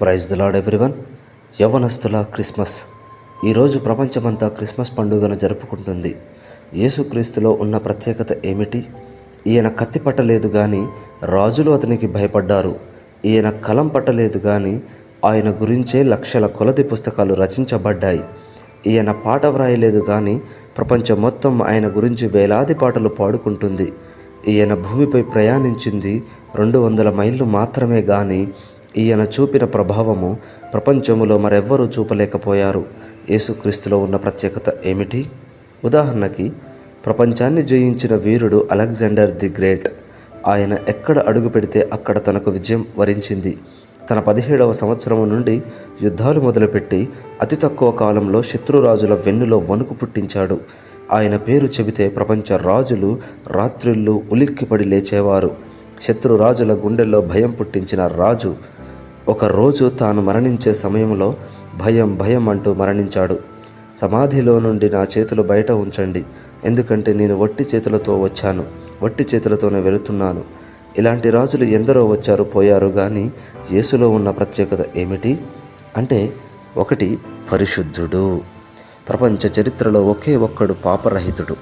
Praise the lord everyone. యవనస్తుల Christmas. ఈరోజు ప్రపంచమంతా Christmas పండుగను జరుపుకుంటుంది. యేసుక్రీస్తులో ఉన్న ప్రత్యేకత ఏమిటి? ఈయన కత్తి పట్టలేదు కానీ రాజులు అతనికి భయపడ్డారు. ఈయన కలం పట్టలేదు కానీ ఆయన గురించే లక్షల కొలది పుస్తకాలు రచించబడ్డాయి. ఈయన పాట వ్రాయలేదు కానీ ప్రపంచం మొత్తం ఆయన గురించి వేలాది పాటలు పాడుకుంటుంది. ఈయన భూమిపై ప్రయాణించింది రెండు వందల మైళ్ళు మాత్రమే కానీ ఈయన చూపిన ప్రభావము ప్రపంచములో మరెవ్వరూ చూపలేకపోయారు. యేసుక్రీస్తులో ఉన్న ప్రత్యేకత ఏమిటి? ఉదాహరణకి ప్రపంచాన్ని జయించిన వీరుడు అలెగ్జాండర్ ది గ్రేట్. ఆయన ఎక్కడ అడుగు పెడితే అక్కడ తనకు విజయం వరించింది. తన పదిహేడవ సంవత్సరం నుండి యుద్ధాలు మొదలుపెట్టి అతి తక్కువ కాలంలో శత్రురాజుల వెన్నులో వణుకు పుట్టించాడు. ఆయన పేరు చెబితే ప్రపంచ రాజులు రాత్రిళ్ళు ఉలిక్కిపడి లేచేవారు. శత్రురాజుల గుండెల్లో భయం పుట్టించిన రాజు ఒకరోజు తాను మరణించే సమయంలో భయం భయం అంటూ మరణించాడు. సమాధిలో నుండి నా చేతులు బయట ఉంచండి. ఎందుకంటే నేను వట్టి చేతులతో వచ్చాను. వట్టి చేతులతోనే వెళుతున్నాను. ఇలాంటి రాజులు ఎందరో వచ్చారు పోయారు కానీ యేసులో ఉన్న ప్రత్యేకత ఏమిటి? అంటే ఒకటి పరిశుద్ధుడు. ప్రపంచ చరిత్రలో ఒకే ఒక్కడు పాపరహితుడు.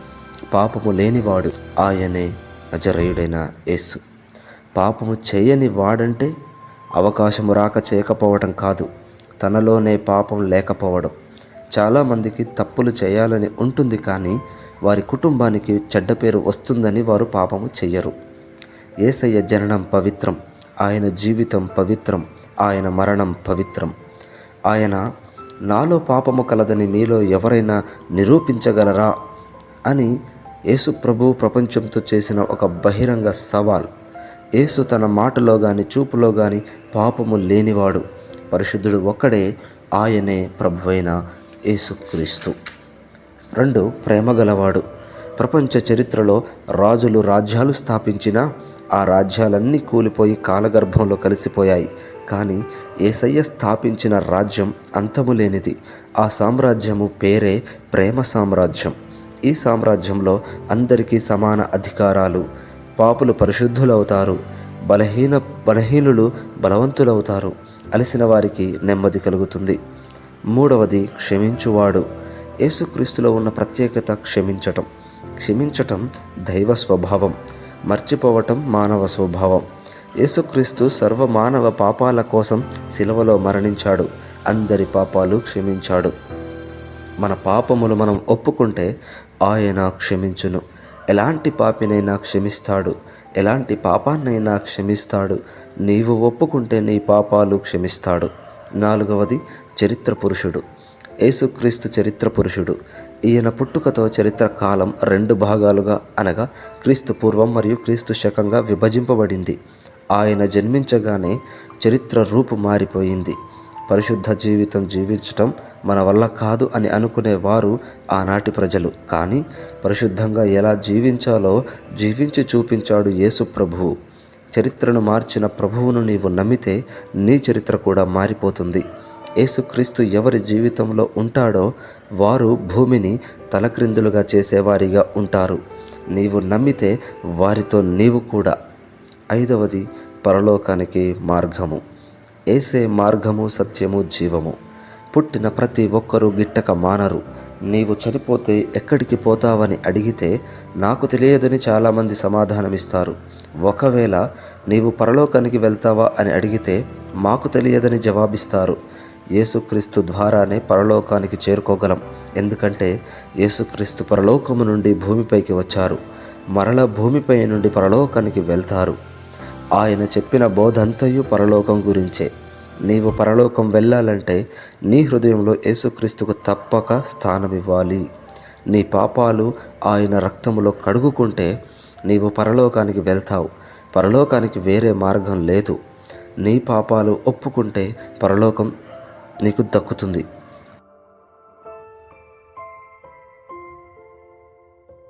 పాపము లేనివాడు ఆయనే అజరయుడైన యేసు. పాపము చేయని వాడంటే అవకాశము రాక చేయకపోవడం కాదు. తనలోనే పాపం లేకపోవడం. చాలామందికి తప్పులు చేయాలని ఉంటుంది కానీ వారి కుటుంబానికి చెడ్డ పేరు వస్తుందని వారు పాపము చెయ్యరు. ఏసయ్య జననం పవిత్రం ఆయన జీవితం పవిత్రం ఆయన మరణం పవిత్రం. ఆయన నాలో పాపము కలదని మీలో ఎవరైనా నిరూపించగలరా? అని యేసు ప్రభు ప్రపంచంతో చేసిన ఒక బహిరంగ సవాల్. యేసు తన మాటలో గాని చూపులో గాని పాపము లేనివాడు. పరిశుద్ధుడు ఒక్కడే ఆయనే ప్రభువైన యేసుక్రీస్తు. రెండు ప్రేమగలవాడు. ప్రపంచ చరిత్రలో రాజులు రాజ్యాలు స్థాపించిన ఆ రాజ్యాలన్నీ కూలిపోయి కాలగర్భంలో కలిసిపోయాయి. కానీ ఏసయ్య స్థాపించిన రాజ్యం అంతము లేనిది. ఆ సామ్రాజ్యము పేరే ప్రేమ సామ్రాజ్యం. ఈ సామ్రాజ్యంలో అందరికీ సమాన అధికారాలు పాపులు పరిశుద్ధులవుతారు. బలహీన బలహీనులు బలవంతులవుతారు. అలసిన వారికి నెమ్మది కలుగుతుంది. మూడవది క్షమించువాడు. యేసుక్రీస్తులో ఉన్న ప్రత్యేకత క్షమించటం. క్షమించటం దైవ స్వభావం. మర్చిపోవటం మానవ స్వభావం. యేసుక్రీస్తు సర్వ మానవ పాపాల కోసం శిలవలో మరణించాడు. అందరి పాపాలు క్షమించాడు. మన పాపములు మనం ఒప్పుకుంటే ఆయన క్షమించును. ఎలాంటి పాపినైనా క్షమిస్తాడు. ఎలాంటి పాపాన్నైనా క్షమిస్తాడు. నీవు ఒప్పుకుంటే నీ పాపాలు క్షమిస్తాడు. నాలుగవది చరిత్ర పురుషుడు. యేసుక్రీస్తు చరిత్ర పురుషుడు. ఈయన పుట్టుకతో చరిత్ర కాలం రెండు భాగాలుగా అనగా క్రీస్తు పూర్వం మరియు క్రీస్తు శకంగా విభజింపబడింది. ఆయన జన్మించగానే చరిత్ర రూపు మారిపోయింది. పరిశుద్ధ జీవితం జీవించటం మన వల్ల కాదు అని అనుకునే వారు ఆనాటి ప్రజలు. కానీ పరిశుద్ధంగా ఎలా జీవించాలో జీవించి చూపించాడు యేసు ప్రభువు చరిత్రను మార్చిన ప్రభువును నీవు నమ్మితే నీ చరిత్ర కూడా మారిపోతుంది. యేసుక్రీస్తు ఎవరి జీవితంలో ఉంటాడో వారు భూమిని తలక్రిందులుగా చేసేవారిగా ఉంటారు. నీవు నమ్మితే వారితో నీవు కూడా. ఐదవది పరలోకానికి మార్గము. ఏసే మార్గము సత్యము జీవము. పుట్టిన ప్రతి ఒక్కరూ గిట్టక మానరు. నీవు చనిపోతే ఎక్కడికి పోతావని అడిగితే నాకు తెలియదని చాలామంది సమాధానమిస్తారు. ఒకవేళ నీవు పరలోకానికి వెళ్తావా అని అడిగితే మాకు తెలియదని జవాబిస్తారు. యేసుక్రీస్తు ద్వారానే పరలోకానికి చేరుకోగలం. ఎందుకంటే యేసుక్రీస్తు పరలోకము నుండి భూమిపైకి వచ్చారు. మరల భూమిపై నుండి పరలోకానికి వెళ్తారు. ఆయన చెప్పిన బోధంతయు పరలోకం గురించే. నీవు పరలోకం వెళ్ళాలంటే నీ హృదయంలో యేసుక్రీస్తుకు తప్పక స్థానమివ్వాలి. నీ పాపాలు ఆయన రక్తములో కడుగుకుంటే నీవు పరలోకానికి వెళ్తావు. పరలోకానికి వేరే మార్గం లేదు. నీ పాపాలు ఒప్పుకుంటే పరలోకం నీకు దక్కుతుంది.